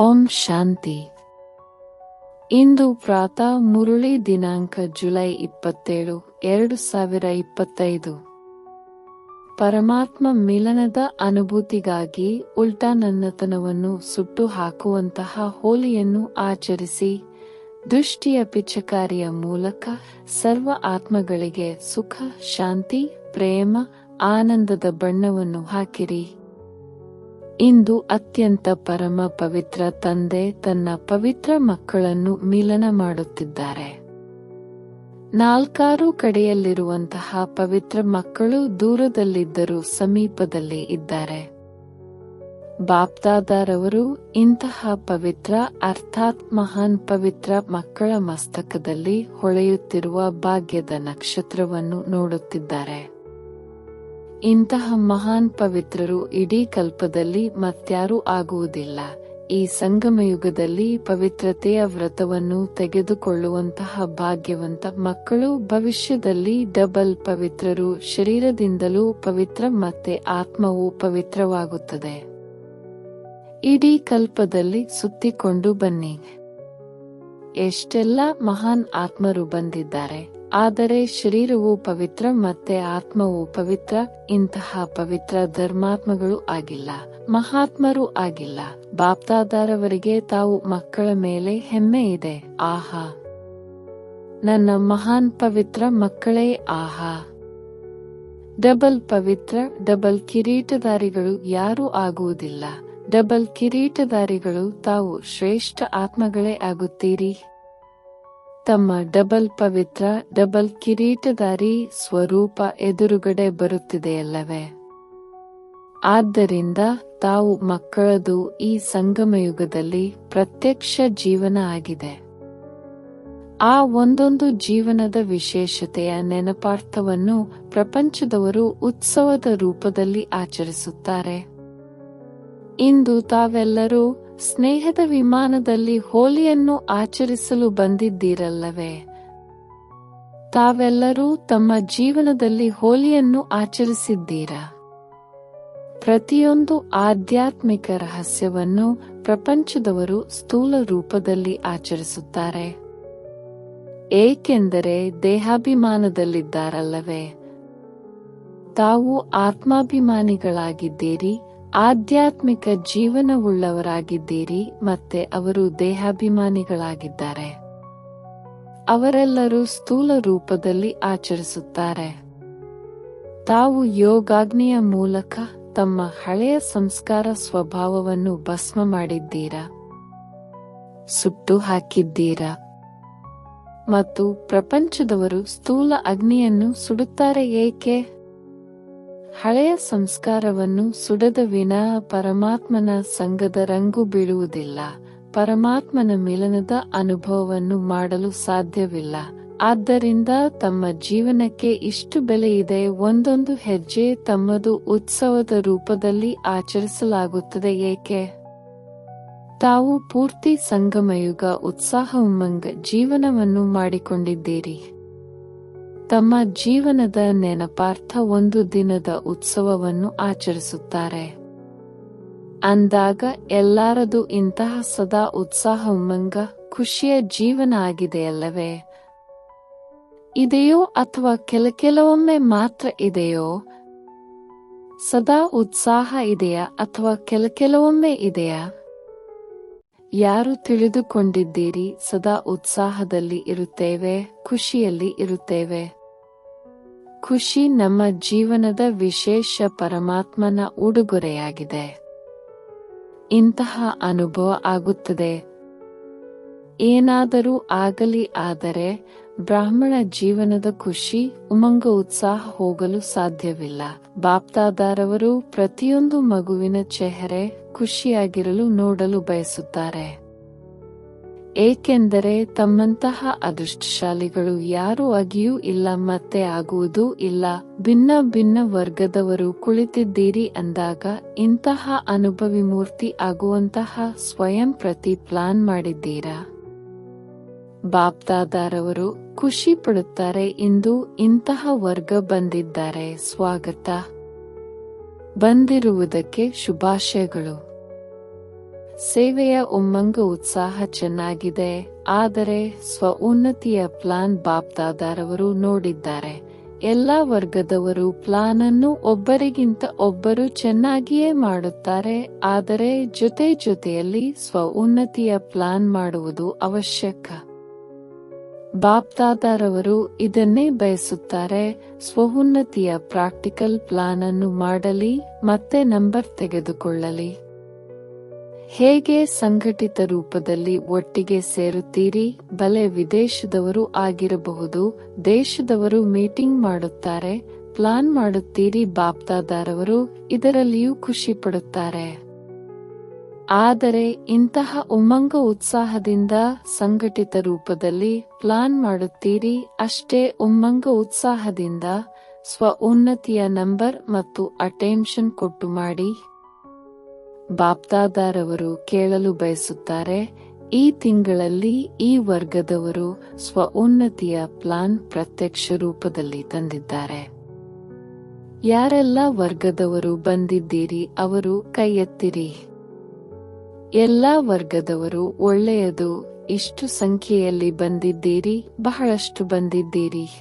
ಓಂ ಶಾಂತಿ. ಇಂದು ಪ್ರಾತಃ ಮುರುಳಿ ದಿನಾಂಕ ಜುಲೈ ಇಪ್ಪತ್ತೇಳು, ಎರಡು ಸಾವಿರ ಇಪ್ಪತ್ತೈದು. ಪರಮಾತ್ಮ ಮಿಲನದ ಅನುಭೂತಿಗಾಗಿ ಉಲ್ಟಾ ನನ್ನತನವನ್ನು ಸುಟ್ಟು ಹಾಕುವಂತಹ ಹೋಲಿಯನ್ನು ಆಚರಿಸಿ, ದೃಷ್ಟಿಯ ಪಿಚಕಾರಿಯ ಮೂಲಕ ಸರ್ವ ಆತ್ಮಗಳಿಗೆ ಸುಖ, ಶಾಂತಿ, ಪ್ರೇಮ, ಆನಂದದ ಬಣ್ಣವನ್ನು ಹಾಕಿರಿ. ಇಂದು ಅತ್ಯಂತ ಪರಮ ಪವಿತ್ರ ತಂದೆ ತನ್ನ ಪವಿತ್ರ ಮಕ್ಕಳನ್ನು ಮಿಲನ ಮಾಡುತ್ತಿದ್ದಾರೆ. ನಾಲ್ಕಾರು ಕಡೆಯಲ್ಲಿರುವಂತಹ ಪವಿತ್ರ ಮಕ್ಕಳು ದೂರದಲ್ಲಿದ್ದರೂ ಸಮೀಪದಲ್ಲಿ ಇದ್ದಾರೆ. ಬಾಪ್ತಾದಾರವರು ಇಂತಹ ಪವಿತ್ರ, ಅರ್ಥಾತ್ ಮಹಾನ್ ಪವಿತ್ರ ಮಕ್ಕಳ ಮಸ್ತಕದಲ್ಲಿ ಹೊಳೆಯುತ್ತಿರುವ ಭಾಗ್ಯದ ನಕ್ಷತ್ರವನ್ನು ನೋಡುತ್ತಿದ್ದಾರೆ. ಇಂತಹ ಮಹಾನ್ ಪವಿತ್ರರು ಇಡೀ ಕಲ್ಪದಲ್ಲಿ ಮತ್ಯಾರೂ ಆಗುವುದಿಲ್ಲ. ಈ ಸಂಗಮಯುಗದಲ್ಲಿ ಪವಿತ್ರತೆಯ ವ್ರತವನ್ನು ತೆಗೆದುಕೊಳ್ಳುವಂತಹ ಭಾಗ್ಯವಂತ ಮಕ್ಕಳು ಭವಿಷ್ಯದಲ್ಲಿ ಡಬಲ್ ಪವಿತ್ರರು ಶರೀರದಿಂದಲೂ ಪವಿತ್ರ ಮತ್ತೆ ಆತ್ಮವು ಪವಿತ್ರವಾಗುತ್ತದೆ. ಇಡೀ ಕಲ್ಪದಲ್ಲಿ ಸುತ್ತಿಕೊಂಡು ಬನ್ನಿ. ಎಷ್ಟೆಲ್ಲ ಮಹಾನ್ ಆತ್ಮರು ಬಂದಿದ್ದಾರೆ. ಆದರೆ ಶರೀರವು ಪವಿತ್ರ ಮತ್ತೆ ಆತ್ಮವು ಪವಿತ್ರ, ಇಂತಹ ಪವಿತ್ರ ಧರ್ಮಾತ್ಮಗಳು ಆಗಿಲ್ಲ, ಮಹಾತ್ಮರು ಆಗಿಲ್ಲ. ಬಾಪ್ತಾದಾರವರಿಗೆ ತಾವು ಮಕ್ಕಳ ಮೇಲೆ ಹೆಮ್ಮೆ ಇದೆ. ಆಹಾ! ನನ್ನ ಮಹಾನ್ ಪವಿತ್ರ ಮಕ್ಕಳೇ, ಆಹಾ! ಡಬಲ್ ಪವಿತ್ರ, ಡಬಲ್ ಕಿರೀಟಧಾರಿಗಳು ಯಾರೂ ಆಗುವುದಿಲ್ಲ. ಡಬಲ್ ಕಿರೀಟಧಾರಿಗಳು ತಾವು ಶ್ರೇಷ್ಠ ಆತ್ಮಗಳೇ ಆಗುತ್ತೀರಿ. ತಮ್ಮ ಡಬಲ್ ಪವಿತ್ರ, ಡಬಲ್ ಕಿರೀಟಧಾರಿ ಸ್ವರೂಪ ಎದುರುಗಡೆ ಬರುತ್ತಿದೆಯಲ್ಲವೇ? ಆದ್ದರಿಂದ ತಾವು ಮಕ್ಕಳದು ಈ ಸಂಗಮಯುಗದಲ್ಲಿ ಪ್ರತ್ಯಕ್ಷ ಜೀವನ ಆಗಿದೆ. ಆ ಒಂದೊಂದು ಜೀವನದ ವಿಶೇಷತೆಯ ನೆನಪಾರ್ಥವನ್ನು ಪ್ರಪಂಚದವರು ಉತ್ಸವದ ರೂಪದಲ್ಲಿ ಆಚರಿಸುತ್ತಾರೆ. ಇಂದು ತಾವೆಲ್ಲರೂ ಸ್ನೇಹದ ವಿಮಾನದಲ್ಲಿ ಹೋಲಿಯನ್ನು ಆಚರಿಸಲು ಬಂದಿದ್ದೀರಲ್ಲವೇ? ತಾವೆಲ್ಲರೂ ತಮ್ಮ ಜೀವನದಲ್ಲಿ ಹೋಲಿಯನ್ನು ಆಚರಿಸಿದ್ದೀರಾ? ಪ್ರತಿಯೊಂದು ಆಧ್ಯಾತ್ಮಿಕ ರಹಸ್ಯವನ್ನು ಪ್ರಪಂಚದವರು ಸ್ಥೂಲ ರೂಪದಲ್ಲಿ ಆಚರಿಸುತ್ತಾರೆ. ಏಕೆಂದರೆ ದೇಹಾಭಿಮಾನದಲ್ಲಿದ್ದಾರಲ್ಲವೇ? ತಾವು ಆತ್ಮಾಭಿಮಾನಿಗಳಾಗಿದ್ದೀರಿ ಆಧ್ಯಾತ್ಮಿಕ ಜೀವನವುಳ್ಳವರಾಗಿದ್ದೀರಿ ಮತ್ತೆ ಅವರು ದೇಹಾಭಿಮಾನಿಗಳಾಗಿದ್ದಾರೆ. ಅವರೆಲ್ಲರೂ ಸ್ಥೂಲ ರೂಪದಲ್ಲಿ ಆಚರಿಸುತ್ತಾರೆ. ತಾವು ಯೋಗಾಗ್ನಿಯ ಮೂಲಕ ತಮ್ಮ ಹಳೆಯ ಸಂಸ್ಕಾರ ಸ್ವಭಾವವನ್ನು ಭಸ್ಮ ಮಾಡಿದ್ದೀರಾ? ಸುಟ್ಟು ಹಾಕಿದ್ದೀರಾ? ಮತ್ತು ಪ್ರಪಂಚದವರು ಸ್ಥೂಲ ಅಗ್ನಿಯನ್ನು ಸುಡುತ್ತಾರೆ ಏಕೆ? ಹಳೆಯ ಸಂಸ್ಕಾರವನ್ನು ಸುಡದ ವಿನಾ ಪರಮಾತ್ಮನ ಸಂಘದ ರಂಗು ಬೀಳುವುದಿಲ್ಲ. ಪರಮಾತ್ಮನ ಮಿಲನದ ಅನುಭವವನ್ನು ಮಾಡಲು ಸಾಧ್ಯವಿಲ್ಲ. ಆದ್ದರಿಂದ ತಮ್ಮ ಜೀವನಕ್ಕೆ ಇಷ್ಟು ಬೆಲೆ ಇದೆ ಒಂದೊಂದು ಹೆಜ್ಜೆ ತಮ್ಮದು ಉತ್ಸವದ ರೂಪದಲ್ಲಿ ಆಚರಿಸಲಾಗುತ್ತದೆ ಏಕೆ? ತಾವು ಪೂರ್ತಿ ಸಂಗಮಯುಗ ಉತ್ಸಾಹ ಉಮ್ಮಂಗ ಜೀವನವನ್ನು ಮಾಡಿಕೊಂಡಿದ್ದೀರಿ. ತಮ್ಮ ಜೀವನದ ನೆನಪಾರ್ಥ ಒಂದು ದಿನದ ಉತ್ಸವವನ್ನು ಆಚರಿಸುತ್ತಾರೆ. ಅಂದಾಗ ಎಲ್ಲಾರದು ಇಂತಹ ಸದಾ ಉತ್ಸಾಹ ಉಮ್ಮಂಗ ಖುಷಿಯ ಜೀವನ ಆಗಿದೆಯಲ್ಲವೇ ಇದೆಯೋ ಅಥವಾ ಕೆಲ ಕೆಲವೊಮ್ಮೆ ಮಾತ್ರ ಇದೆಯೋ? ಸದಾ ಉತ್ಸಾಹ ಇದೆಯಾ ಅಥವಾ ಕೆಲ ಕೆಲವೊಮ್ಮೆ ಇದೆಯಾ? ಯಾರು ತಿಳಿದುಕೊಂಡಿದ್ದೀರಿ ಸದಾ ಉತ್ಸಾಹದಲ್ಲಿ ಇರುತ್ತೇವೆ, ಖುಷಿಯಲ್ಲಿ ಇರುತ್ತೇವೆ? ಖುಷಿ ನಮ್ಮ ಜೀವನದ ವಿಶೇಷ ಪರಮಾತ್ಮನ ಉಡುಗೊರೆಯಾಗಿದೆ. ಇಂತಹ ಅನುಭವ ಆಗುತ್ತದೆ. ಏನಾದರೂ ಆಗಲಿ ಆದರೆ ಬ್ರಾಹ್ಮಣ ಜೀವನದ ಖುಷಿ, ಉಮಂಗ, ಉತ್ಸಾಹ ಹೋಗಲು ಸಾಧ್ಯವಿಲ್ಲ. ಬಾಪ್ತಾದಾರವರು ಪ್ರತಿಯೊಂದು ಮಗುವಿನ ಚೆಹರೆ ಖುಷಿಯಾಗಿರಲು ನೋಡಲು ಬಯಸುತ್ತಾರೆ. ಏಕೆಂದರೆ ತಮ್ಮಂತಹ ಅದೃಷ್ಟಶಾಲಿಗಳು ಯಾರೂ ಆಗಿಯೂ ಇಲ್ಲ, ಮತ್ತೆ ಆಗುವುದೂ ಇಲ್ಲ. ಭಿನ್ನ ಭಿನ್ನ ವರ್ಗದವರು ಕುಳಿತಿದ್ದೀರಿ ಅಂದಾಗ ಇಂತಹ ಅನುಭವಿ ಮೂರ್ತಿ ಆಗುವಂತಹ ಸ್ವಯಂ ಪ್ರತಿ ಪ್ಲಾನ್ ಮಾಡಿದ್ದೀರಾ? ಬಾಪ್ದಾದಾರವರು ಖುಷಿ ಪಡುತ್ತಾರೆ, ಇಂದು ಇಂತಹ ವರ್ಗ ಬಂದಿದ್ದಾರೆ. ಸ್ವಾಗತ. ಬಂದಿರುವುದಕ್ಕೆ ಶುಭಾಶಯಗಳು. ಸೇವೆಯ ಉಮ್ಮಂಗ ಉತ್ಸಾಹ ಚೆನ್ನಾಗಿದೆ, ಆದರೆ ಸ್ವ ಉನ್ನತಿಯ ಪ್ಲಾನ್ ಬಾಪ್ದಾದಾರವರು ನೋಡಿದ್ದಾರೆ. ಎಲ್ಲಾ ವರ್ಗದವರು ಪ್ಲಾನ್ ಅನ್ನು ಒಬ್ಬರಿಗಿಂತ ಒಬ್ಬರು ಚೆನ್ನಾಗಿಯೇ ಮಾಡುತ್ತಾರೆ, ಆದರೆ ಜೊತೆ ಜೊತೆಯಲ್ಲಿ ಸ್ವ ಉನ್ನತಿಯ ಪ್ಲಾನ್ ಮಾಡುವುದು ಅವಶ್ಯಕ. ಬಾಪ್ದಾದಾರವರು ಇದನ್ನೇ ಬಯಸುತ್ತಾರೆ, ಸ್ವಉನ್ನತಿಯ ಪ್ರಾಕ್ಟಿಕಲ್ ಪ್ಲಾನ್ ಅನ್ನು ಮಾಡಲಿ, ಮತ್ತೆ ನಂಬರ್ ತೆಗೆದುಕೊಳ್ಳಲಿ. ಹೇಗೆ ಸಂಘಟಿತ ರೂಪದಲ್ಲಿ ಒಟ್ಟಿಗೆ ಸೇರುತ್ತೀರಿ? ಬಲೆ ವಿದೇಶದವರು ಆಗಿರಬಹುದು, ದೇಶದವರು ಮೀಟಿಂಗ್ ಮಾಡುತ್ತಾರೆ, ಪ್ಲಾನ್ ಮಾಡುತ್ತೀರಿ ಬಾಪ್ತಾದಾರವರು, ಇದರಲ್ಲಿಯೂ ಖುಷಿ ಪಡುತ್ತಾರೆ. ಆದರೆ ಇಂತಹ ಉಮ್ಮಂಗ ಉತ್ಸಾಹದಿಂದ ಸಂಘಟಿತ ರೂಪದಲ್ಲಿ ಪ್ಲಾನ್ ಮಾಡುತ್ತೀರಿ, ಅಷ್ಟೇ ಉಮ್ಮಂಗ ಉತ್ಸಾಹದಿಂದ ಸ್ವ ಉನ್ನತಿಯ ನಂಬರ್ ಮತ್ತು ಅಟೆನ್ಷನ್ ಕೊಟ್ಟು ಮಾಡಿ. ಬಾಪ್ದಾದಾರವರು ಕೇಳಲು ಬಯಸುತ್ತಾರೆ, ಈ ತಿಂಗಳಲ್ಲಿ ಈ ವರ್ಗದವರು ಸ್ವ ಉನ್ನತಿಯ ಪ್ಲಾನ್ ಪ್ರತ್ಯಕ್ಷ ರೂಪದಲ್ಲಿ ತಂದಿದ್ದಾರೆ. ಯಾರೆಲ್ಲ ವರ್ಗದವರು ಬಂದಿದ್ದೀರಿ, ಅವರು ಕೈಯೆತ್ತಿರಿ. ಎಲ್ಲ ಎಲ್ಲಾ ವರ್ಗದವರು ಒಳ್ಳೆಯದು, ಇಷ್ಟು ಸಂಖ್ಯೆಯಲ್ಲಿ ಬಂದಿದ್ದೀರಿ, ಬಹಳಷ್ಟು ಬಂದಿದ್ದೀರಿ.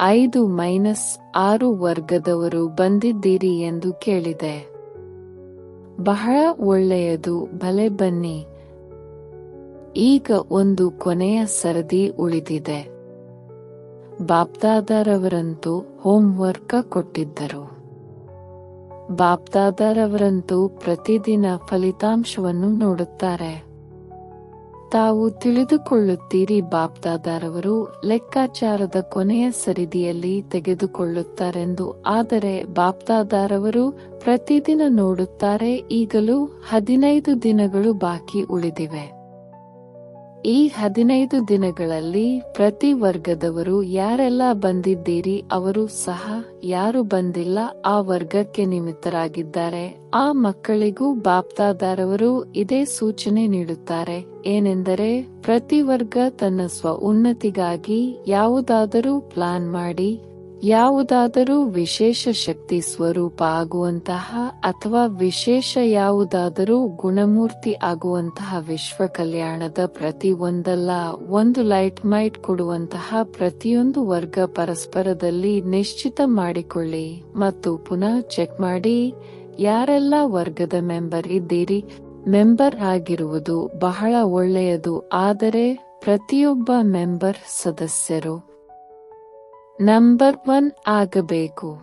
ಐದು ಮೈನಸ್ ಆರು ವರ್ಗದವರು ಬಂದಿದ್ದೀರಿ ಎಂದು ಕೇಳಿದೆ. ಬಹಳ ಒಳ್ಳೆಯದು. ಬಲೆ ಬನ್ನಿ. ಈಗ ಒಂದು ಕೊನೆಯ ಸರದಿ ಉಳಿದಿದೆ. ಬಾಪ್ದಾದಾರವರಂತೂ ವರ್ಕ್ ಕೊಟ್ಟಿದ್ದರು. ಬಾಪ್ದಾದಾರವರಂತೂ ಪ್ರತಿದಿನ ಫಲಿತಾಂಶವನ್ನು ನೋಡುತ್ತಾರೆ. ತಾವು ತಿಳಿದುಕೊಳ್ಳುತ್ತೀರಿ ಬಾಪ್ದಾದಾರವರು, ಲೆಕ್ಕಾಚಾರದ ಕೊನೆಯ ಸರಿದಿಯಲ್ಲಿ ತೆಗೆದುಕೊಳ್ಳುತ್ತಾರೆಂದು. ಆದರೆ ಬಾಪ್ದಾದಾರವರು ಪ್ರತಿದಿನ ನೋಡುತ್ತಾರೆ, ಈಗಲೂ ಹದಿನೈದು ದಿನಗಳು ಬಾಕಿ ಉಳಿದಿವೆ. ಈ ಹದಿನೈದು ದಿನಗಳಲ್ಲಿ ಪ್ರತಿ ವರ್ಗದವರು ಯಾರೆಲ್ಲ ಬಂದಿದ್ದೀರಿ, ಅವರು ಸಹ ಯಾರು ಬಂದಿಲ್ಲ, ಆ ವರ್ಗಕ್ಕೆ ನಿಮಿತ್ತರಾಗಿದ್ದಾರೆ. ಆ ಮಕ್ಕಳಿಗೂ ಬಾಪ್ತಾದಾರವರು ಇದೇ ಸೂಚನೆ ನೀಡುತ್ತಾರೆ. ಏನೆಂದರೆ, ಪ್ರತಿ ವರ್ಗ ತನ್ನ ಸ್ವ ಉನ್ನತಿಗಾಗಿ ಯಾವುದಾದರೂ ಪ್ಲಾನ್ ಮಾಡಿ ಯಾವುದಾದರೂ ವಿಶೇಷ ಶಕ್ತಿ ಸ್ವರೂಪ ಆಗುವಂತಹ ಅಥವಾ ವಿಶೇಷ ಯಾವುದಾದರೂ ಗುಣಮೂರ್ತಿ ಆಗುವಂತಹ ವಿಶ್ವ ಕಲ್ಯಾಣದ ಪ್ರತಿ ಒಂದಲ್ಲ, ಒಂದು ಲೈಟ್ ಮೈಟ್ ಕೊಡುವಂತಹ ಪ್ರತಿಯೊಂದು ವರ್ಗ ಪರಸ್ಪರದಲ್ಲಿ ನಿಶ್ಚಿತ ಮಾಡಿಕೊಳ್ಳಿ ಮತ್ತು ಪುನಃ ಚೆಕ್ ಮಾಡಿ, ಯಾರೆಲ್ಲ ವರ್ಗದ ಮೆಂಬರ್ ಇದ್ದೀರಿ? ಮೆಂಬರ್ ಆಗಿರುವುದು ಬಹಳ ಒಳ್ಳೆಯದು, ಆದರೆ ಪ್ರತಿಯೊಬ್ಬ ಮೆಂಬರ್ ಸದಸ್ಯರು. ನಂಬರ್ ಒನ್ ಆಗಬೇಕು.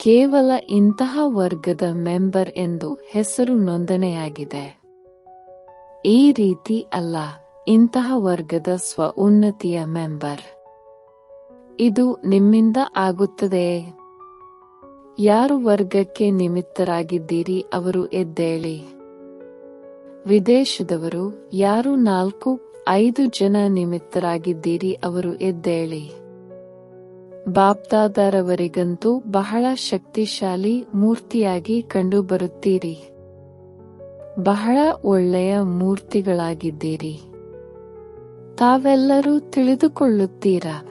ಕೇವಲ ಇಂತಹ ವರ್ಗದ ಮೆಂಬರ್ ಎಂದು ಹೆಸರು ನೋಂದಣೆಯಾಗಿದೆ. ಈ ರೀತಿ ಅಲ್ಲ, ಇಂತಹ ವರ್ಗದ ಸ್ವ ಉನ್ನತಿಯ ಮೆಂಬರ್. ಇದು ನಿಮ್ಮಿಂದ ಆಗುತ್ತದೆ. ಯಾರು ವರ್ಗಕ್ಕೆ ನಿಮಿತ್ತರಾಗಿದ್ದೀರಿ ಅವರು ಎದ್ದೇಳಿ. ವಿದೇಶದವರು ಯಾರು ನಾಲ್ಕು, ಐದು ಜನ ನಿಮಿತ್ತರಾಗಿದ್ದೀರಿ ಅವರು ಎದ್ದೇಳಿ. ಬಾಪ್ದಾದಾರವರಿಗಂತೂ ಬಹಳ ಶಕ್ತಿಶಾಲಿ ಮೂರ್ತಿಯಾಗಿ ಕಂಡುಬರುತ್ತೀರಿ. ಬಹಳ ಒಳ್ಳೆಯ ಮೂರ್ತಿಗಳಾಗಿದ್ದೀರಿ. ತಾವೆಲ್ಲರೂ ತಿಳಿದುಕೊಳ್ಳುತ್ತೀರಾ?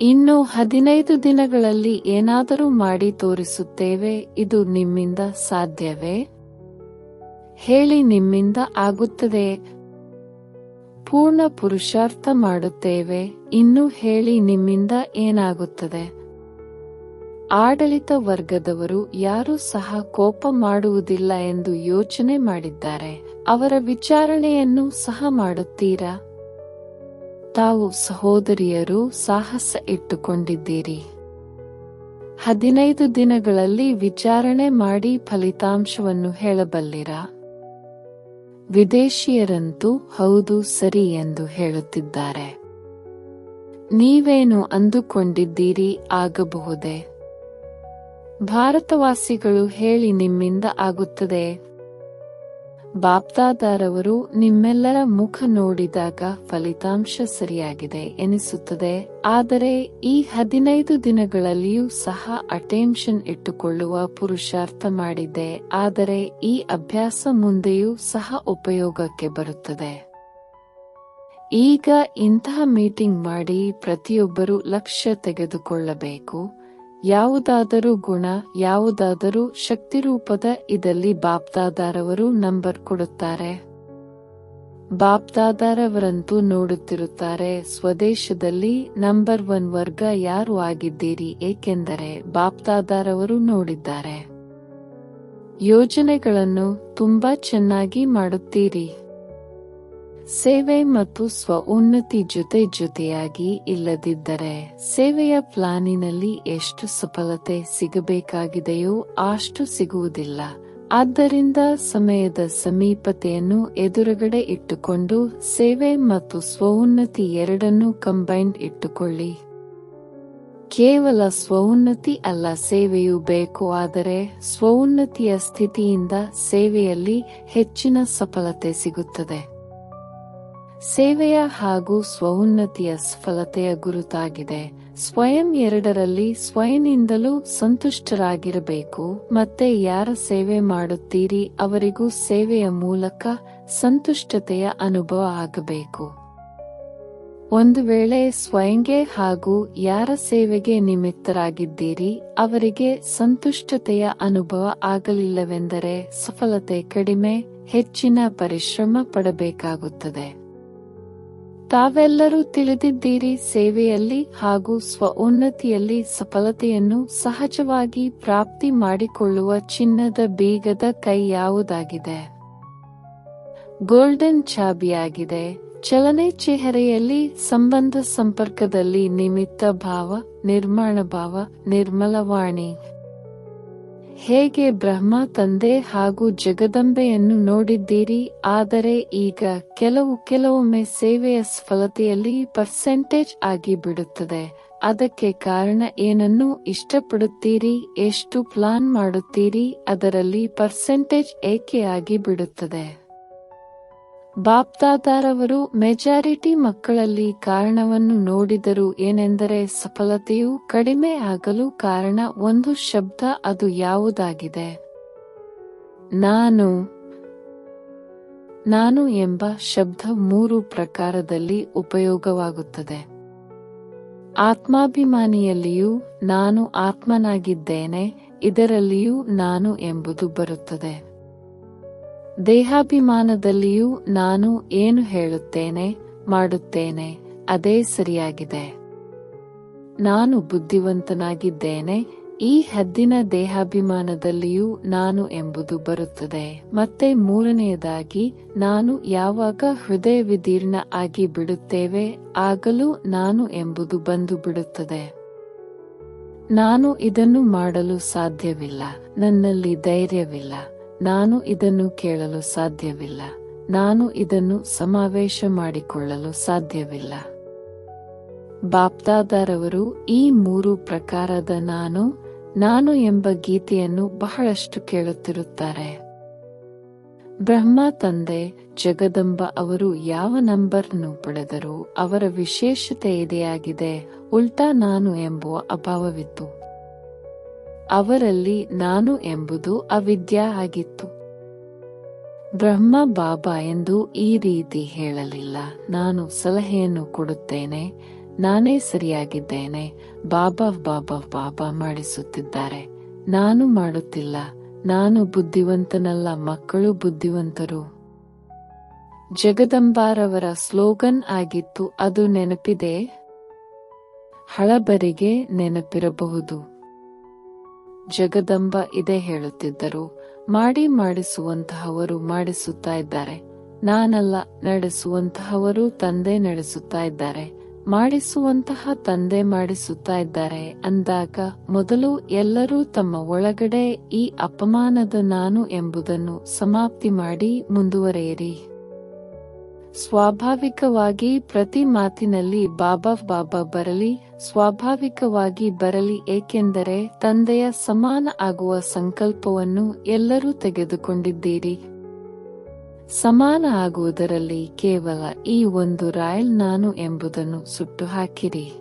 ಇನ್ನು ಹದಿನೈದು ದಿನಗಳಲ್ಲಿ ಏನಾದರೂ ಮಾಡಿ ತೋರಿಸುತ್ತೇವೆ, ಇದು ನಿಮ್ಮಿಂದ ಸಾಧ್ಯವೇ? ಹೇಳಿ ನಿಮ್ಮಿಂದ ಆಗುತ್ತದೆ ಪೂರ್ಣ ಪುರುಷಾರ್ಥ ಮಾಡುತ್ತೇವೆ. ಇನ್ನು ಹೇಳಿ ನಿಮ್ಮಿಂದ ಏನಾಗುತ್ತದೆ? ಆಡಳಿತ ವರ್ಗದವರು ಯಾರೂ ಸಹ ಕೋಪ ಮಾಡುವುದಿಲ್ಲ ಎಂದು ಯೋಚನೆ ಮಾಡಿದ್ದಾರೆ. ಅವರ ವಿಚಾರಣೆಯನ್ನು ಸಹ ಮಾಡುತ್ತೀರಾ? ತಾವು ಸಹೋದರಿಯರು, ಸಾಹಸ ಇಟ್ಟುಕೊಂಡಿದ್ದೀರಿ. ಹದಿನೈದು ದಿನಗಳಲ್ಲಿ ವಿಚಾರಣೆ ಮಾಡಿ ಫಲಿತಾಂಶವನ್ನು ಹೇಳಬಲ್ಲಿರಾ? ವಿದೇಶಿಯರಂತೂ ಹೌದು ಸರಿ ಎಂದು ಹೇಳುತ್ತಿದ್ದಾರೆ. ನೀವೇನು ಅಂದುಕೊಂಡಿದ್ದೀರಿ ಆಗಬಹುದೇ? ಭಾರತವಾಸಿಗಳು ಹೇಳಿ ನಿಮ್ಮಿಂದ ಆಗುತ್ತದೆ. ಬಾಪ್ದಾದಾರವರು ನಿಮ್ಮೆಲ್ಲರ ಮುಖ ನೋಡಿದಾಗ ಫಲಿತಾಂಶ ಸರಿಯಾಗಿದೆ ಎನಿಸುತ್ತದೆ, ಆದರೆ ಈ ಹದಿನೈದು ದಿನಗಳಲ್ಲಿಯೂ ಸಹ ಅಟೆನ್ಷನ್ ಇಟ್ಟುಕೊಳ್ಳುವ ಪುರುಷಾರ್ಥ ಮಾಡಿದ್ದೆ, ಆದರೆ ಈ ಅಭ್ಯಾಸ ಮುಂದೆಯೂ ಸಹ ಉಪಯೋಗಕ್ಕೆ ಬರುತ್ತದೆ. ಈಗ ಇಂತಹ ಮೀಟಿಂಗ್ ಮಾಡಿ ಪ್ರತಿಯೊಬ್ಬರು ಲಕ್ಷ್ಯ ತೆಗೆದುಕೊಳ್ಳಬೇಕು. ಯಾವುದಾದರೂ ಗುಣ, ಯಾವುದಾದರೂ ಶಕ್ತಿರೂಪದ ಇದಲ್ಲಿ ಬಾಪ್ದಾದಾರವರು ನಂಬರ್ ಕೊಡುತ್ತಾರೆ. ಬಾಪ್ದಾದಾರವರಂತೂ ನೋಡುತ್ತಿರುತ್ತಾರೆ, ಸ್ವದೇಶದಲ್ಲಿ ನಂಬರ್ ಒನ್ ವರ್ಗ ಯಾರು ಆಗಿದ್ದೀರಿ, ಏಕೆಂದರೆ ಬಾಪ್ದಾದಾರವರು ನೋಡಿದ್ದಾರೆ. ಯೋಜನೆಗಳನ್ನು ತುಂಬಾ ಚೆನ್ನಾಗಿ ಮಾಡುತ್ತೀರಿ. ಸೇವೆ ಮತ್ತು ಸ್ವ ಉನ್ನತಿ ಜೊತೆ ಜೊತೆಯಾಗಿ ಇಲ್ಲದಿದ್ದರೆ ಸೇವೆಯ ಪ್ಲಾನಿನಲ್ಲಿ ಎಷ್ಟು ಸಫಲತೆ ಸಿಗಬೇಕಾಗಿದೆಯೋ ಅಷ್ಟು ಸಿಗುವುದಿಲ್ಲ. ಆದ್ದರಿಂದ ಸಮಯದ ಸಮೀಪತೆಯನ್ನು ಎದುರುಗಡೆ ಇಟ್ಟುಕೊಂಡು ಸೇವೆ ಮತ್ತು ಸ್ವಉನ್ನತಿ ಎರಡನ್ನೂ ಕಂಬೈನ್ಡ್ ಇಟ್ಟುಕೊಳ್ಳಿ. ಕೇವಲ ಸ್ವಉನ್ನತಿ ಅಲ್ಲ, ಸೇವೆಯೂ ಬೇಕು, ಆದರೆ ಸ್ವಉನ್ನತಿಯ ಸ್ಥಿತಿಯಿಂದ ಸೇವೆಯಲ್ಲಿ ಹೆಚ್ಚಿನ ಸಫಲತೆ ಸಿಗುತ್ತದೆ. ಸೇವೆಯ ಹಾಗೂ ಸ್ವಉನ್ನತಿಯ ಸಫಲತೆಯ ಗುರುತಾಗಿದೆ. ಸ್ವಯಂ ಎರಡರಲ್ಲಿ ಸ್ವಯನಿಂದಲೂ ಸಂತುಷ್ಟರಾಗಿರಬೇಕು. ಮತ್ತೆ ಯಾರ ಸೇವೆ ಮಾಡುತ್ತೀರಿ? ಅವರಿಗೂ ಸೇವೆಯ ಮೂಲಕ ಸಂತುಷ್ಟತೆಯ ಅನುಭವ ಆಗಬೇಕು. ಒಂದು ವೇಳೆ ಸ್ವಯಂಗೆ ಹಾಗೂ ಯಾರ ಸೇವೆಗೆ ನಿಮಿತ್ತರಾಗಿದ್ದೀರಿ, ಅವರಿಗೆ ಸಂತುಷ್ಟತೆಯ ಅನುಭವ ಆಗಲಿಲ್ಲವೆಂದರೆ ಸಫಲತೆ ಕಡಿಮೆ, ಹೆಚ್ಚಿನ ಪರಿಶ್ರಮ ಪಡಬೇಕಾಗುತ್ತದೆ. ತಾವೆಲ್ಲರೂ ತಿಳಿದಿದ್ದೀರಿ, ಸೇವೆಯಲ್ಲಿ ಹಾಗೂ ಸ್ವ ಉನ್ನತಿಯಲ್ಲಿ ಸಫಲತೆಯನ್ನು ಸಹಜವಾಗಿ ಪ್ರಾಪ್ತಿ ಮಾಡಿಕೊಳ್ಳುವ ಚಿನ್ನದ ಬೀಗದ ಕೈ ಯಾವುದಾಗಿದೆ? ಗೋಲ್ಡನ್ ಚಾಬಿಯಾಗಿದೆ. ಚಲನೆ ಚೆಹರೆಯಲ್ಲಿ ಸಂಬಂಧ ಸಂಪರ್ಕದಲ್ಲಿ ನಿಮಿತ್ತ ಭಾವ, ನಿರ್ಮಾಣ ಭಾವ, ನಿರ್ಮಲವಾಣಿ. ಹೇಗೆ ಬ್ರಹ್ಮ ತಂದೆ ಹಾಗೂ ಜಗದಂಬೆಯನ್ನು ನೋಡಿದ್ದೀರಿ? ಆದರೆ ಈಗ ಕೆಲವು ಕೆಲವೊಮ್ಮೆ ಸೇವೆಯ ಸ್ಫಲತೆಯಲ್ಲಿ ಪರ್ಸೆಂಟೇಜ್ ಆಗಿ ಬಿಡುತ್ತದೆ ಅದಕ್ಕೆ ಕಾರಣ ಏನನ್ನು ಇಷ್ಟಪಡುತ್ತೀರಿ? ಎಷ್ಟು ಪ್ಲಾನ್ ಮಾಡುತ್ತೀರಿ? ಅದರಲ್ಲಿ ಪರ್ಸೆಂಟೇಜ್ ಏಕೆ ಬಿಡುತ್ತದೆ ಬಾಪ್ದಾದಾರವರು ಮೆಜಾರಿಟಿ ಮಕ್ಕಳಲ್ಲಿ ಕಾರಣವನ್ನು ನೋಡಿದರು ಏನೆಂದರೆ ಸಫಲತೆಯು ಕಡಿಮೆ ಆಗಲು ಕಾರಣ ಒಂದು ಶಬ್ದ ಅದು ಯಾವುದಾಗಿದೆ? ನಾನು ನಾನು ಎಂಬ ಶಬ್ದ ಮೂರು ಪ್ರಕಾರದಲ್ಲಿ ಉಪಯೋಗವಾಗುತ್ತದೆ. ಆತ್ಮಾಭಿಮಾನಿಯಲ್ಲಿಯೂ ನಾನು ಆತ್ಮನಾಗಿದ್ದೇನೆ, ಇದರಲ್ಲಿಯೂ ನಾನು ಎಂಬುದು ಬರುತ್ತದೆ. ದೇಹಾಭಿಮಾನದಲ್ಲಿಯೂ ನಾನು ಏನು ಹೇಳುತ್ತೇನೆ, ಮಾಡುತ್ತೇನೆ, ಅದೇ ಸರಿಯಾಗಿದೆ. ನಾನು ಬುದ್ಧಿವಂತನಾಗಿದ್ದೇನೆ, ಈ ಹದ್ದಿನ ದೇಹಾಭಿಮಾನದಲ್ಲಿಯೂ ನಾನು ಎಂಬುದು ಬರುತ್ತದೆ. ಮತ್ತೆ ಮೂರನೆಯದಾಗಿ, ನಾನು ಯಾವಾಗ ಹೃದಯ ವಿದೀರ್ಣ ಆಗಿ ಬಿಡುತ್ತೇವೆ, ಆಗಲೂ ನಾನು ಎಂಬುದು ಬಂದು ಬಿಡುತ್ತದೆ. ನಾನು ಇದನ್ನು ಮಾಡಲು ಸಾಧ್ಯವಿಲ್ಲ, ನನ್ನಲ್ಲಿ ಧೈರ್ಯವಿಲ್ಲ. ನಾನು ಇದನ್ನು ಕೇಳಲು ಸಾಧ್ಯವಿಲ್ಲ. ನಾನು ಇದನ್ನು ಸಮಾವೇಶ ಮಾಡಿಕೊಳ್ಳಲು ಸಾಧ್ಯವಿಲ್ಲ. ಬಾಪ್ತಾದಾರವರು ಈ ಮೂರು ಪ್ರಕಾರದ ನಾನು ನಾನು ಎಂಬ ಗೀತೆಯನ್ನು ಬಹಳಷ್ಟು ಕೇಳುತ್ತಿರುತ್ತಾರೆ. ಬ್ರಹ್ಮ ತಂದೆ ಜಗದಂಬ ಅವರು ಯಾವ ನಂಬರ್ನು ಪಡೆದರೂ ಅವರ ವಿಶೇಷತೆ ಇದೆಯಾಗಿದೆ ಉಲ್ಟಾ ನಾನು ಎಂಬುವ ಅಭಾವವಿತ್ತು. ಅವರಲ್ಲಿ ನಾನು ಎಂಬುದು ಅವಿದ್ಯಾ ಆಗಿತ್ತು. ಬ್ರಹ್ಮ ಬಾಬಾ ಎಂದು ಈ ರೀತಿ ಹೇಳಲಿಲ್ಲ. ನಾನು ಸಲಹೆಯನ್ನು ಕೊಡುತ್ತೇನೆ, ನಾನೇ ಸರಿಯಾಗಿದ್ದೇನೆ, ಬಾಬಾ ಬಾಬಾ ಬಾಬಾ ಮಾಡಿಸುತ್ತಿದ್ದಾರೆ. ನಾನು ಮಾಡುತ್ತಿಲ್ಲ, ನಾನು ಬುದ್ಧಿವಂತನಲ್ಲ, ಮಕ್ಕಳು ಬುದ್ಧಿವಂತರು. ಜಗದಂಬಾರವರ ಸ್ಲೋಗನ್ ಆಗಿತ್ತು, ಅದು ನೆನಪಿದೆ? ಹಳಬರಿಗೆ ನೆನಪಿರಬಹುದು. ಜಗದಂಬ ಇದೇ ಹೇಳುತ್ತಿದ್ದರು. ಮಾಡಿ ಮಾಡಿಸುವಂತಹವರು ಮಾಡಿಸುತ್ತಾ ಇದ್ದಾರೆ. ನಾನಲ್ಲ ನಡೆಸುವಂತಹವರು ತಂದೆ ನಡೆಸುತ್ತಾ ಇದ್ದಾರೆ. ಮಾಡಿಸುವಂತಹ ತಂದೆ ಮಾಡಿಸುತ್ತಾ ಇದ್ದಾರೆ. ಅಂದಾಗ ಮೊದಲು ಎಲ್ಲರೂ ತಮ್ಮ ಒಳಗಡೆ ಈ ಅಪಮಾನದ ನಾನು ಎಂಬುದನ್ನು ಸಮಾಪ್ತಿ ಮಾಡಿ ಮುಂದುವರೆಯಿರಿ. ಸ್ವಾಭಾವಿಕವಾಗಿ ಪ್ರತಿ ಮಾತಿನಲ್ಲಿ ಬಾಬಾ ಬಾಬಾ ಬರಲಿ, ಸ್ವಾಭಾವಿಕವಾಗಿ ಬರಲಿ ಏಕೆಂದರೆ ತಂದೆಯ ಸಮಾನ ಆಗುವ ಸಂಕಲ್ಪವನ್ನು ಎಲ್ಲರೂ ತೆಗೆದುಕೊಂಡಿದ್ದೀರಿ. ಸಮಾನ ಆಗುವುದರಲ್ಲಿ ಕೇವಲ ಈ ಒಂದು ರಾಯಲ್ ನಾನು ಎಂಬುದನ್ನು ಸುಟ್ಟು ಹಾಕಿರಿ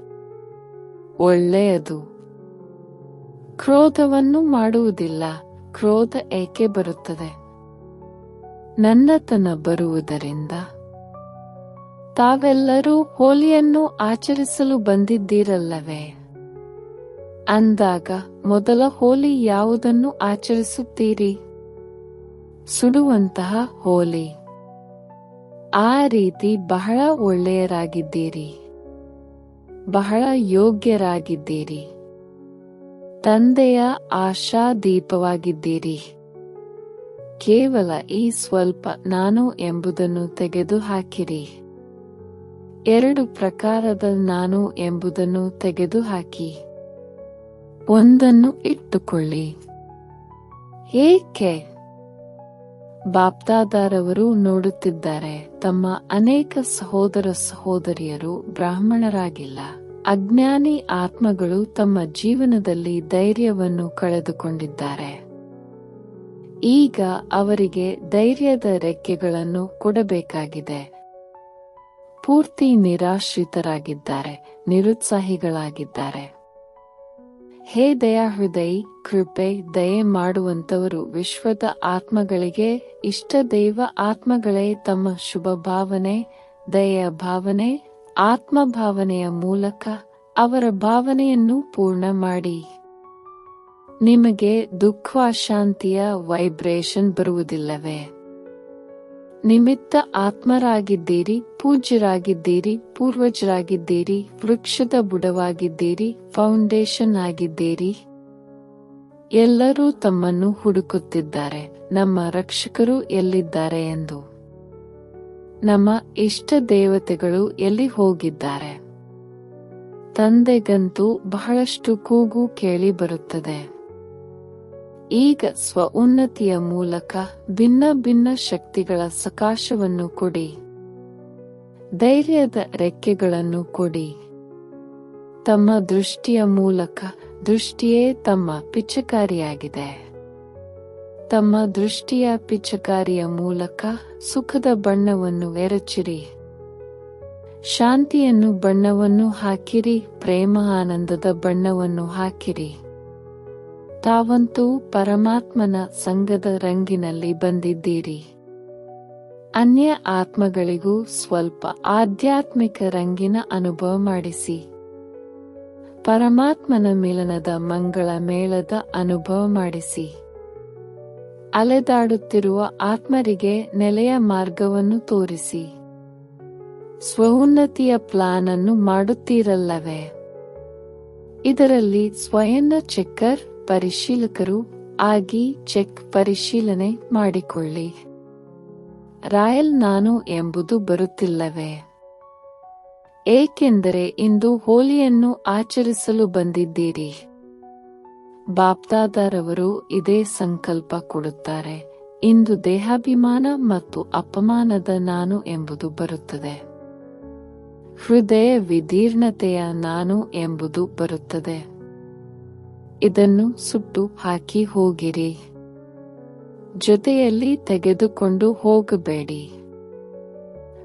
ಒಳ್ಳೆಯದು. ಕ್ರೋಧವನ್ನು ಮಾಡುವುದಿಲ್ಲ, ಕ್ರೋಧ ಏಕೆ ಬರುತ್ತದೆ? ನನ್ನತನ ಬರುವುದರಿಂದ ತಾವೆಲ್ಲರೂ ಹೋಲಿಯನ್ನು ಆಚರಿಸಲು ಬಂದಿದ್ದೀರಲ್ಲವೇ? ಅಂದಾಗ ಮೊದಲ ಹೋಲಿ ಯಾವುದನ್ನು ಆಚರಿಸುತ್ತೀರಿ? ಸುಡುವಂತಹ ಹೋಲಿ. ಆ ರೀತಿ ಬಹಳ ಒಳ್ಳೆಯರಾಗಿದ್ದೀರಿ. ಬಹಳ ಯೋಗ್ಯರಾಗಿದ್ದೀರಿ. ತಂದೆಯ ಆಶಾ ದೀಪವಾಗಿದ್ದೀರಿ ಕೇವಲ ಈ ಸ್ವಲ್ಪ ನಾನು ಎಂಬುದನ್ನು ತೆಗೆದುಹಾಕಿರಿ. ಎರಡು ಪ್ರಕಾರದ ನಾನು ಎಂಬುದನ್ನು ತೆಗೆದುಹಾಕಿ. ಒಂದನ್ನು ಇಟ್ಟುಕೊಳ್ಳಿ. ಏಕೆ? ಬಾಪ್ತಾದಾರವರು ನೋಡುತ್ತಿದ್ದಾರೆ, ತಮ್ಮ ಅನೇಕ ಸಹೋದರ ಸಹೋದರಿಯರು ಬ್ರಾಹ್ಮಣರಾಗಿಲ್ಲ. ಅಜ್ಞಾನಿ ಆತ್ಮಗಳು ತಮ್ಮ ಜೀವನದಲ್ಲಿ ಧೈರ್ಯವನ್ನು ಕಳೆದುಕೊಂಡಿದ್ದಾರೆ. ಈಗ ಅವರಿಗೆ ಧೈರ್ಯದ ರೆಕ್ಕೆಗಳನ್ನು ಕೊಡಬೇಕಾಗಿದೆ. ಪೂರ್ತಿ ನಿರಾಶ್ರಿತರಾಗಿದ್ದಾರೆ, ನಿರುತ್ಸಾಹಿಗಳಾಗಿದ್ದಾರೆ. ಹೇ ದಯಾಹೃದಯಿ, ಕೃಪೆ, ದಯೆ ಮಾಡುವಂತವರು ವಿಶ್ವದ ಆತ್ಮಗಳಿಗೆ, ಇಷ್ಟ ದೈವ ಆತ್ಮಗಳೇ ತಮ್ಮ ಶುಭ ಭಾವನೆ ದಯೆಯ ಭಾವನೆ ಆತ್ಮ ಭಾವನೆಯ ಮೂಲಕ ಅವರ ಭಾವನೆಯನ್ನು ಪೂರ್ಣ ಮಾಡಿ. ನಿಮಗೆ ದುಃಖ ಶಾಂತಿಯ ವೈಬ್ರೇಷನ್ ಬರುವುದಿಲ್ಲವೇ? ನಿಮಿತ್ತ ಆತ್ಮರಾಗಿದ್ದೀರಿ, ಪೂಜ್ಯರಾಗಿದ್ದೀರಿ, ಪೂರ್ವಜರಾಗಿದ್ದೀರಿ, ವೃಕ್ಷದ ಬುಡವಾಗಿದ್ದೀರಿ, ಫೌಂಡೇಶನ್ ಆಗಿದ್ದೀರಿ. ಎಲ್ಲರೂ ತಮ್ಮನ್ನು ಹುಡುಕುತ್ತಿದ್ದಾರೆ. ನಮ್ಮ ರಕ್ಷಕರು ಎಲ್ಲಿದ್ದಾರೆ ಎಂದು. ನಮ್ಮ ಇಷ್ಟ ದೇವತೆಗಳು ಎಲ್ಲಿ ಹೋಗಿದ್ದಾರೆ? ತಂದೆಗಂತೂ ಬಹಳಷ್ಟು ಕೂಗು ಕೇಳಿ ಬರುತ್ತದೆ. ಈಗ ಸ್ವ ಉನ್ನತಿಯ ಮೂಲಕ ಭಿನ್ನ ಭಿನ್ನ ಶಕ್ತಿಗಳ ಸಕಾಶವನ್ನು ಕೊಡಿ. ಧೈರ್ಯದ ರೆಕ್ಕೆಗಳನ್ನು ಕೊಡಿ. ತಮ್ಮ ದೃಷ್ಟಿಯ ಮೂಲಕ ದೃಷ್ಟಿಯೇ ತಮ್ಮ ಪಿಚಕಾರಿಯಾಗಿದೆ. ತಮ್ಮ ದೃಷ್ಟಿಯ ಪಿಚಕಾರಿಯ ಮೂಲಕ ಸುಖದ ಬಣ್ಣವನ್ನು ಎರಚಿರಿ. ಶಾಂತಿಯನ್ನು ಬಣ್ಣವನ್ನು ಹಾಕಿರಿ ಪ್ರೇಮ ಆನಂದದ ಬಣ್ಣವನ್ನು ಹಾಕಿರಿ. ತಾವಂತೂ ಪರಮಾತ್ಮನ ಸಂಘದ ರಂಗಿನಲ್ಲಿ ಬಂದಿದ್ದೀರಿ. ಅನ್ಯ ಆತ್ಮಗಳಿಗೂ ಸ್ವಲ್ಪ ಆಧ್ಯಾತ್ಮಿಕ ರಂಗಿನ ಅನುಭವ ಮಾಡಿಸಿ. ಪರಮಾತ್ಮನ ಮಿಲನದ ಮಂಗಳ ಮೇಳದ ಅನುಭವ ಮಾಡಿಸಿ. ಅಲೆದಾಡುತ್ತಿರುವ ಆತ್ಮರಿಗೆ ನೆಲೆಯ ಮಾರ್ಗವನ್ನು ತೋರಿಸಿ. ಸ್ವಉನ್ನತಿಯ ಪ್ಲಾನ್ ಅನ್ನು ಮಾಡುತ್ತೀರಲ್ಲವೇ? ಇದರಲ್ಲಿ ಸ್ವಯನ್ನ ಚೆಕ್ಕರ್ ಪರಿಶೀಲಕರು ಆಗಿ ಚೆಕ್ ಪರಿಶೀಲನೆ ಮಾಡಿಕೊಳ್ಳಿ. ರಾಯಲ್ ನಾನು ಎಂಬುದು ಬರುತ್ತಿಲ್ಲವೇ? ಏಕೆಂದರೆ ಇಂದು ಹೋಲಿಯನ್ನು ಆಚರಿಸಲು ಬಂದಿದ್ದೀರಿ. ಬಾಪ್ದಾದಾರವರು ಇದೇ ಸಂಕಲ್ಪ ಕೊಡುತ್ತಾರೆ. ಇಂದು ದೇಹಾಭಿಮಾನ ಮತ್ತು ಅಪಮಾನದ ನಾನು ಎಂಬುದು ಬರುತ್ತದೆ. ಹೃದಯ ವಿದೀರ್ಣತೆಯ ನಾನು ಎಂಬುದು ಬರುತ್ತದೆ. ಇದನ್ನು ಸುಟ್ಟು ಹಾಕಿ ಹೋಗಿರಿ. ಜೊತೆಯಲ್ಲಿ ತೆಗೆದುಕೊಂಡು ಹೋಗಬೇಡಿ.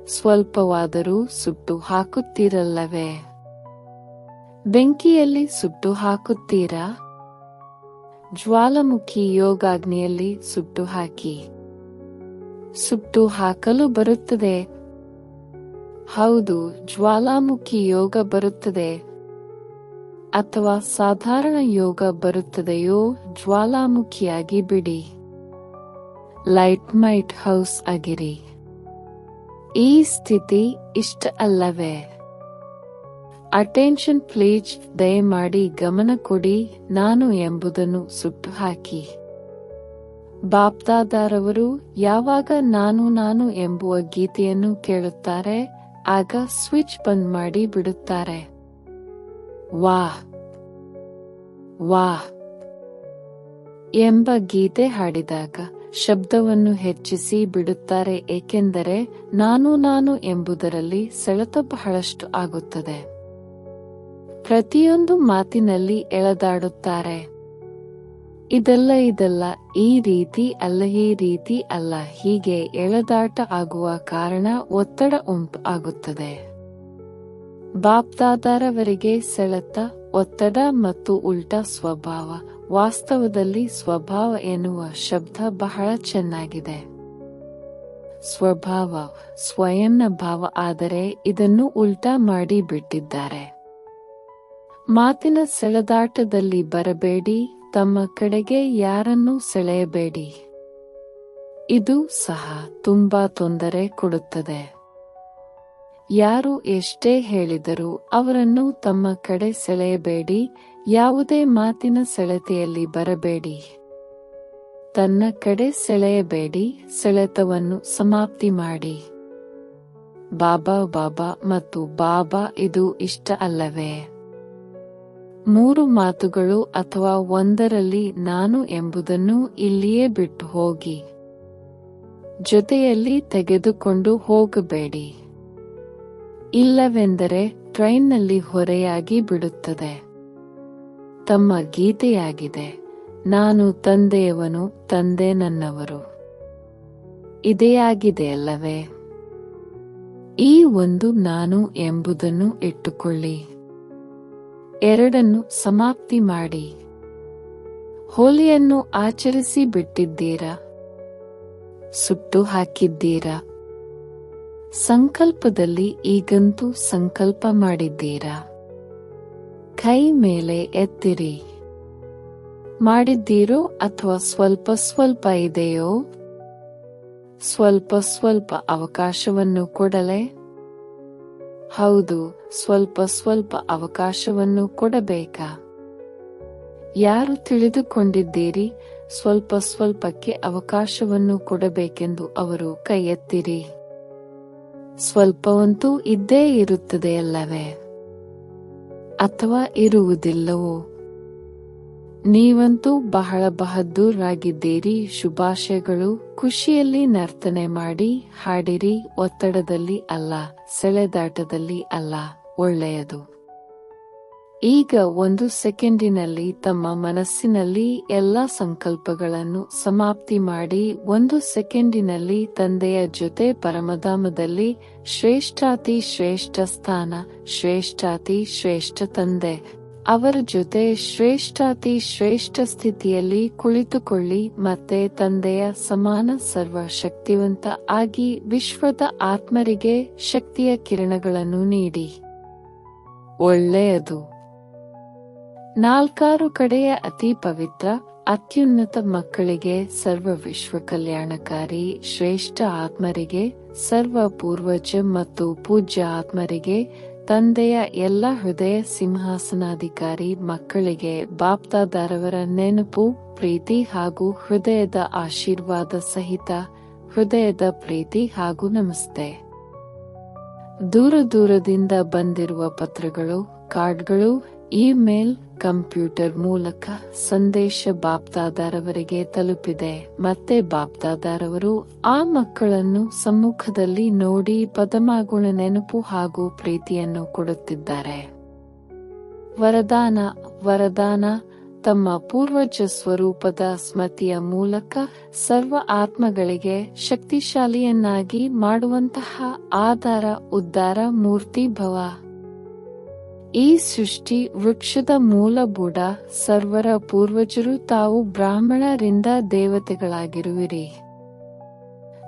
ಸ್ವಲ್ಪವಾದರೂ ಸುಟ್ಟು ಹಾಕುತ್ತೀರಲ್ಲವೇ? ಬೆಂಕಿಯಲ್ಲಿ ಸುಟ್ಟು ಹಾಕುತ್ತೀರಾ? ಜ್ವಾಲಾಮುಖಿ ಯೋಗಾಗ್ನಿಯಲ್ಲಿ ಸುಟ್ಟು ಹಾಕಿ. ಸುಟ್ಟು ಹಾಕಲು ಬರುತ್ತದೆ. ಹೌದು, ಜ್ವಾಲಾಮುಖಿ ಯೋಗ ಬರುತ್ತದೆ. ಅಥವಾ ಸಾಧಾರಣ ಯೋಗ ಬರುತ್ತದೆಯೋ ಜ್ವಾಲಾಮುಖಿಯಾಗಿ ಬಿಡಿ. ಲೈಟ್ ಮೈಟ್ ಹೌಸ್ ಆಗಿರಿ. ಈ ಸ್ಥಿತಿ ಇಷ್ಟ ಅಲ್ಲವೇ? ಅಟೆನ್ಷನ್ ಪ್ಲೀಜ್ ದಯಮಾಡಿ ಗಮನ ಕೊಡಿ, ನಾನು ಎಂಬುದನ್ನು ಸುಟ್ಟು ಹಾಕಿ ಬಾಪ್ದಾದಾರವರು ಯಾವಾಗ ನಾನು ನಾನು ಎಂಬುವ ಗೀತೆಯನ್ನು ಕೇಳುತ್ತಾರೆ, ಆಗ ಸ್ವಿಚ್ ಬಂದ್ ಮಾಡಿ ಬಿಡುತ್ತಾರೆ. ವಾಹ್ ವಾಹ್ ಎಂಬ ಗೀತೆ ಹಾಡಿದಾಗ ಶಬ್ದವನ್ನು ಹೆಚ್ಚಿಸಿ ಬಿಡುತ್ತಾರೆ, ಏಕೆಂದರೆ ನಾನು ನಾನು ಎಂಬುದರಲ್ಲಿ ಸೆಳೆತ ಬಹಳಷ್ಟು ಆಗುತ್ತದೆ. ಪ್ರತಿಯೊಂದು ಮಾತಿನಲ್ಲಿ ಎಳೆದಾಡುತ್ತಾರೆ. ಇದೆಲ್ಲ ಇದೆಲ್ಲ ಈ ರೀತಿ ಅಲ್ಲ, ಈ ರೀತಿ ಅಲ್ಲ. ಹೀಗೆ ಎಳೆದಾಟ ಆಗುವ ಕಾರಣ ಒತ್ತಡ ಉಂಟು ಆಗುತ್ತದೆ. ಬಾಪ್ದಾದಾರವರಿಗೆ ಸೆಳೆತ, ಒತ್ತಡ ಮತ್ತು ಉಲ್ಟಾ ಸ್ವಭಾವ. ವಾಸ್ತವದಲ್ಲಿ ಸ್ವಭಾವ ಎನ್ನುವ ಶಬ್ದ ಬಹಳ ಚೆನ್ನಾಗಿದೆ. ಸ್ವಭಾವ ಸ್ವಯಂನ ಭಾವ ಆದರೆ ಇದನ್ನು ಉಲ್ಟಾ ಮಾಡಿ ಬಿಟ್ಟಿದ್ದಾರೆ. ಮಾತಿನ ಸೆಳೆದಾಟದಲ್ಲಿ ಬರಬೇಡಿ, ತಮ್ಮ ಕಡೆಗೆ ಯಾರನ್ನೂ ಸೆಳೆಯಬೇಡಿ. ಇದು ಸಹ ತುಂಬಾ ತೊಂದರೆ ಕೊಡುತ್ತದೆ. ಯಾರು ಎಷ್ಟೇ ಹೇಳಿದರೂ ಅವರನ್ನು ತಮ್ಮ ಕಡೆ ಸೆಳೆಯಬೇಡಿ, ಯಾವುದೇ ಮಾತಿನ ಸೆಳೆತೆಯಲ್ಲಿ ಬರಬೇಡಿ. ತನ್ನ ಕಡೆ ಸೆಳೆಯಬೇಡಿ, ಸೆಳೆತವನ್ನು ಸಮಾಪ್ತಿ ಮಾಡಿ. ಬಾಬಾ ಬಾಬಾ ಮತ್ತು ಬಾಬಾ ಇದು ಇಷ್ಟ ಅಲ್ಲವೇ? ಮೂರು ಮಾತುಗಳು ಅಥವಾ ಒಂದರಲ್ಲಿ ನಾನು ಎಂಬುದನ್ನು ಇಲ್ಲಿಯೇ ಬಿಟ್ಟು ಹೋಗಿ. ಜೊತೆಯಲ್ಲಿ ತೆಗೆದುಕೊಂಡು ಹೋಗಬೇಡಿ. ಇಲ್ಲವೆಂದರೆ ಟ್ರೈನ್ನಲ್ಲಿ ಹೊರೆಯಾಗಿ ಬಿಡುತ್ತದೆ. ತಮ್ಮ ಗೀತೆಯಾಗಿದೆ, ನಾನು ತಂದೆಯವನು, ತಂದೆ ನನ್ನವರು. ಇದೆಯಾಗಿದೆ ಅಲ್ಲವೇ? ಈ ಒಂದು ನಾನು ಎಂಬುದನ್ನು ಇಟ್ಟುಕೊಳ್ಳಿ. ಎರಡನ್ನು ಸಮಾಪ್ತಿ ಮಾಡಿ. ಹೋಲಿಯನ್ನು ಆಚರಿಸಿ ಬಿಟ್ಟಿದ್ದೀರಾ? ಸುಟ್ಟು ಹಾಕಿದ್ದೀರಾ? ಸಂಕಲ್ಪದಲ್ಲಿ ಈಗಂತೂ ಸಂಕಲ್ಪ ಮಾಡಿದ್ದೀರಾ? ಕೈ ಮೇಲೆ ಎತ್ತಿರಿ. ಮಾಡಿದ್ದೀರೋ ಅಥವಾ ಸ್ವಲ್ಪ ಸ್ವಲ್ಪ ಇದೆಯೋ? ಸ್ವಲ್ಪ ಸ್ವಲ್ಪ ಅವಕಾಶವನ್ನು ಕೊಡಲೆ? ಹೌದು, ಸ್ವಲ್ಪ ಸ್ವಲ್ಪ ಅವಕಾಶವನ್ನು ಕೊಡಬೇಕಾ? ಯಾರು ತಿಳಿದುಕೊಂಡಿದ್ದೀರಿ? ಸ್ವಲ್ಪ ಸ್ವಲ್ಪಕ್ಕೆ ಅವಕಾಶವನ್ನು ಕೊಡಬೇಕೆಂದು ಅವರು ಕೈ ಎತ್ತಿರಿ ಸ್ವಲ್ಪವಂತೂ ಇದ್ದೇ ಇರುತ್ತದೆ ಅಲ್ಲವೇ? ಅಥವಾ ಇರುವುದಿಲ್ಲವೋ? ನೀವಂತೂ ಬಹಳ ಬಹದ್ದೂರಾಗಿದ್ದೀರಿ, ಶುಭಾಶಯಗಳು. ಖುಷಿಯಲ್ಲಿ ನರ್ತನೆ ಮಾಡಿ, ಹಾಡಿರಿ, ಒತ್ತಡದಲ್ಲಿ ಅಲ್ಲ, ಸೆಳೆದಾಟದಲ್ಲಿ ಅಲ್ಲ, ಒಳ್ಳೆಯದು. ಈಗ ಒಂದು ಸೆಕೆಂಡಿನಲ್ಲಿ ತಮ್ಮ ಮನಸ್ಸಿನಲ್ಲಿ ಎಲ್ಲ ಸಂಕಲ್ಪಗಳನ್ನು ಸಮಾಪ್ತಿ ಮಾಡಿ ಒಂದು ಸೆಕೆಂಡಿನಲ್ಲಿ ತಂದೆಯ ಜೊತೆ ಪರಮಧಾಮದಲ್ಲಿ ಶ್ರೇಷ್ಠಾತಿ ಶ್ರೇಷ್ಠ ಸ್ಥಾನ, ಶ್ರೇಷ್ಠಾತಿ ಶ್ರೇಷ್ಠ ತಂದೆ, ಅವರ ಜೊತೆ ಶ್ರೇಷ್ಠಾತಿ ಶ್ರೇಷ್ಠ ಸ್ಥಿತಿಯಲ್ಲಿ ಕುಳಿತುಕೊಳ್ಳಿ ಮತ್ತೆ ತಂದೆಯ ಸಮಾನ ಸರ್ವ ಶಕ್ತಿವಂತ ಆಗಿ ವಿಶ್ವದ ಆತ್ಮರಿಗೆ ಶಕ್ತಿಯ ಕಿರಣಗಳನ್ನು ನೀಡಿ. ಒಳ್ಳೆಯದು. ನಾಲ್ಕಾರು ಕಡೆಯ ಅತಿ ಪವಿತ್ರ, ಅತ್ಯುನ್ನತ ಮಕ್ಕಳಿಗೆ ಸರ್ವ ವಿಶ್ವ ಕಲ್ಯಾಣಕಾರಿ ಶ್ರೇಷ್ಠ ಆತ್ಮರಿಗೆ, ಸರ್ವ ಪೂರ್ವಜ ಮತ್ತು ಪೂಜ್ಯ ಆತ್ಮರಿಗೆ, ತಂದೆಯ ಎಲ್ಲ ಹೃದಯ ಸಿಂಹಾಸನಾಧಿಕಾರಿ ಮಕ್ಕಳಿಗೆ ಬಾಪ್ತಾದಾರವರ ನೆನಪು, ಪ್ರೀತಿ ಹಾಗೂ ಹೃದಯದ ಆಶೀರ್ವಾದ ಸಹಿತ ಹೃದಯದ ಪ್ರೀತಿ ಹಾಗೂ ನಮಸ್ತೆ. ದೂರ ದೂರದಿಂದ ಬಂದಿರುವ ಪತ್ರಗಳು, ಕಾರ್ಡ್ಗಳು, ಇಮೇಲ್ ಕಂಪ್ಯೂಟರ್ ಮೂಲಕ ಸಂದೇಶ ಬಾಪ್ತಾದಾರವರಿಗೆ ತಲುಪಿದೆ. ಮತ್ತೆ ಬಾಪ್ತಾದಾರವರು ಆ ಮಕ್ಕಳನ್ನು ಸಮ್ಮುಖದಲ್ಲಿ ನೋಡಿ ಪದಮಾಗುಳ ನೆನಪು ಹಾಗೂ ಪ್ರೀತಿಯನ್ನು ಕೊಡುತ್ತಿದ್ದಾರೆ. ವರದಾನ ವರದಾನ, ತಮ್ಮ ಪೂರ್ವಜ ಸ್ವರೂಪದ ಸ್ಮತಿಯ ಮೂಲಕ ಸರ್ವ ಆತ್ಮಗಳಿಗೆ ಶಕ್ತಿಶಾಲಿಯನ್ನಾಗಿ ಮಾಡುವಂತಹ ಆಧಾರ, ಉದ್ಧಾರ, ಮೂರ್ತಿ, ಭವ. ಈ ಸೃಷ್ಟಿ ವೃಕ್ಷದ ಮೂಲ ಬುಡ ಸರ್ವರ ಪೂರ್ವಜರು ತಾವು ಬ್ರಾಹ್ಮಣರಿಂದ ದೇವತೆಗಳಾಗಿರುವಿರಿ.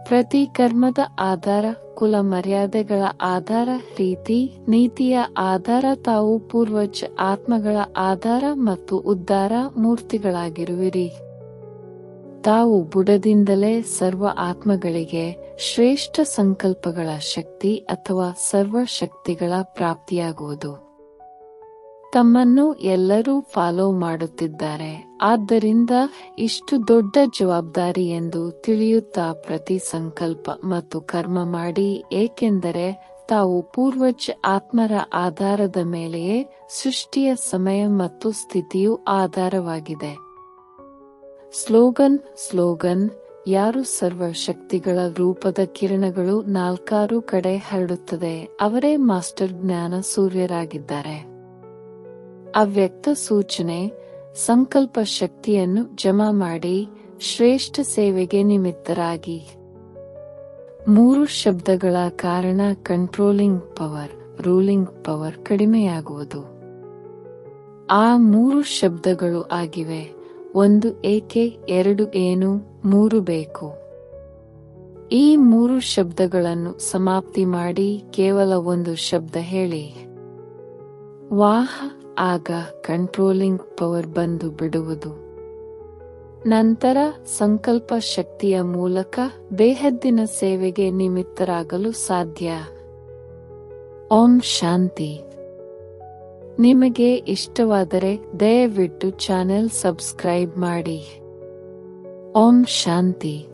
ಪ್ರತಿ ಕರ್ಮದ ಆಧಾರ ಕುಲ ಮರ್ಯಾದೆಗಳ ಆಧಾರ, ರೀತಿ, ನೀತಿಯ ಆಧಾರ, ತಾವು ಪೂರ್ವಜ ಆತ್ಮಗಳ ಆಧಾರ ಮತ್ತು ಉದ್ಧಾರ ಮೂರ್ತಿಗಳಾಗಿರುವಿರಿ. ತಾವು ಬುಡದಿಂದಲೇ ಸರ್ವ ಆತ್ಮಗಳಿಗೆ ಶ್ರೇಷ್ಠ ಸಂಕಲ್ಪಗಳ ಶಕ್ತಿ ಅಥವಾ ಸರ್ವ ಶಕ್ತಿಗಳ ಪ್ರಾಪ್ತಿಯಾಗುವುದು. ತಮ್ಮನ್ನು ಎಲ್ಲರೂ ಫಾಲೋ ಮಾಡುತ್ತಿದ್ದಾರೆ. ಆದ್ದರಿಂದ ಇಷ್ಟು ದೊಡ್ಡ ಜವಾಬ್ದಾರಿ ಎಂದು ತಿಳಿಯುತ್ತಾ ಪ್ರತಿ ಸಂಕಲ್ಪ ಮತ್ತು ಕರ್ಮ ಮಾಡಿ, ಏಕೆಂದರೆ ತಾವು ಪೂರ್ವಜ ಆತ್ಮರ ಆಧಾರದ ಮೇಲೆಯೇ ಸೃಷ್ಟಿಯ ಸಮಯ ಮತ್ತು ಸ್ಥಿತಿಯು ಆಧಾರವಾಗಿದೆ. ಸ್ಲೋಗನ್ ಸ್ಲೋಗನ್, ಯಾರು ಸರ್ವ ಶಕ್ತಿಗಳ ರೂಪದ ಕಿರಣಗಳು ನಾಲ್ಕಾರು ಕಡೆ ಹರಡುತ್ತದೆ, ಅವರೇ ಮಾಸ್ಟರ್ ಜ್ಞಾನ ಸೂರ್ಯರಾಗಿದ್ದಾರೆ. ಅವ್ಯಕ್ತ ಸೂಚನೆ, ಸಂಕಲ್ಪ ಶಕ್ತಿಯನ್ನು ಜಮಾ ಮಾಡಿ ಶ್ರೇಷ್ಠ ಸೇವೆಗೆ ನಿಮಿತ್ತರಾಗಿ. ಮೂರು ಶಬ್ದಗಳ ಕಾರಣ ಕಂಟ್ರೋಲಿಂಗ್ ಪವರ್ ರೂಲಿಂಗ್ ಪವರ್ ಕಡಿಮೆಯಾಗುವುದು. ಆ ಮೂರು ಶಬ್ದಗಳು ಆಗಿವೆ. ಒಂದು ಏಕೆ, ಎರಡು ಏನು, ಮೂರು ಬೇಕು. ಈ ಮೂರು ಶಬ್ದಗಳನ್ನು ಸಮಾಪ್ತಿ ಮಾಡಿ ಕೇವಲ ಒಂದು ಶಬ್ದ ಹೇಳಿ. ವಾಹ ಆಗ ಕಂಟ್ರೋಲಿಂಗ್ ಪವರ್ ಬಂದು ಬಿಡುವುದು. ನಂತರ ಸಂಕಲ್ಪ ಶಕ್ತಿಯ ಮೂಲಕ ಬೇಹದ್ದಿನ ಸೇವೆಗೆ ನಿಮಿತ್ತರಾಗಲು ಸಾಧ್ಯ. ಓಂ ಶಾಂತಿ. ನಿಮಗೆ ಇಷ್ಟವಾದರೆ ದಯವಿಟ್ಟು ಚಾನೆಲ್ ಸಬ್ಸ್ಕ್ರೈಬ್ ಮಾಡಿ. ಓಂ ಶಾಂತಿ.